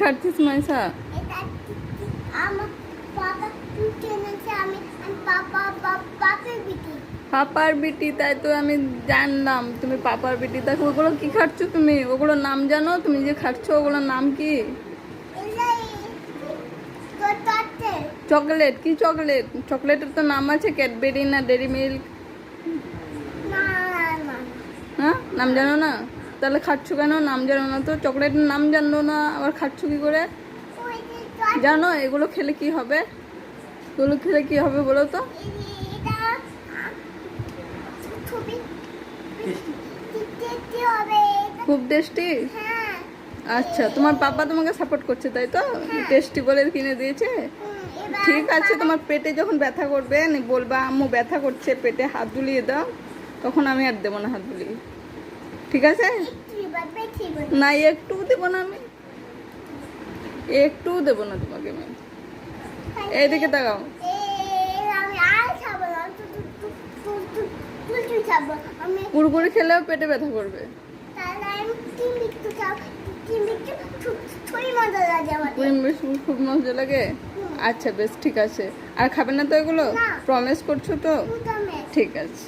খাচ্ছিস মাইসা পাপার বিটি তাই তো আমি জানলাম। তুমি পাপার বিটি তাই ওগুলো কি খাচ্ছ তুমি? ওগুলোর নাম জানো? তুমি যে খাচ্ছ ওগুলোর নাম কি? চকলেট কি চকলেট? চকলেটের তো নাম আছে ক্যাডবেরি না ডেরি মিল্ক? হ্যাঁ? নাম জানো না? তাহলে খাচ্ছ কেন? নাম জানো না তো। চকলেটের নাম জানো না আবার খাচ্ছ কি করে? জানো এগুলো খেলে কি হবে? এগুলো খেলে কি হবে বলো তো? খুব টেস্টি হ্যাঁ আচ্ছা তোমার পাপা তোমাকে সাপোর্ট করছে তাই তো? টেস্টি বলে কিনে দিয়েছে? ঠিক আছে তোমার পেটে যখন ব্যথা করবে বলবা আম্মু ব্যথা করছে পেটে হাত বুলিয়ে দাও। তখন আমি আর দেবো না হাত বুলিয়ে ঠিক আছে? না একটু দেবো না আমি। একটু দেবো না তোমাকে আমি। এইদিকে তাকাও। কুড়কুড়ি খেলেও পেটে ব্যথা করবে। খাব মজা লাগে? আচ্ছা বেশ ঠিক আছে। আর খাবে না তো এগুলো। প্রমিস করছ তো? ঠিক আছে।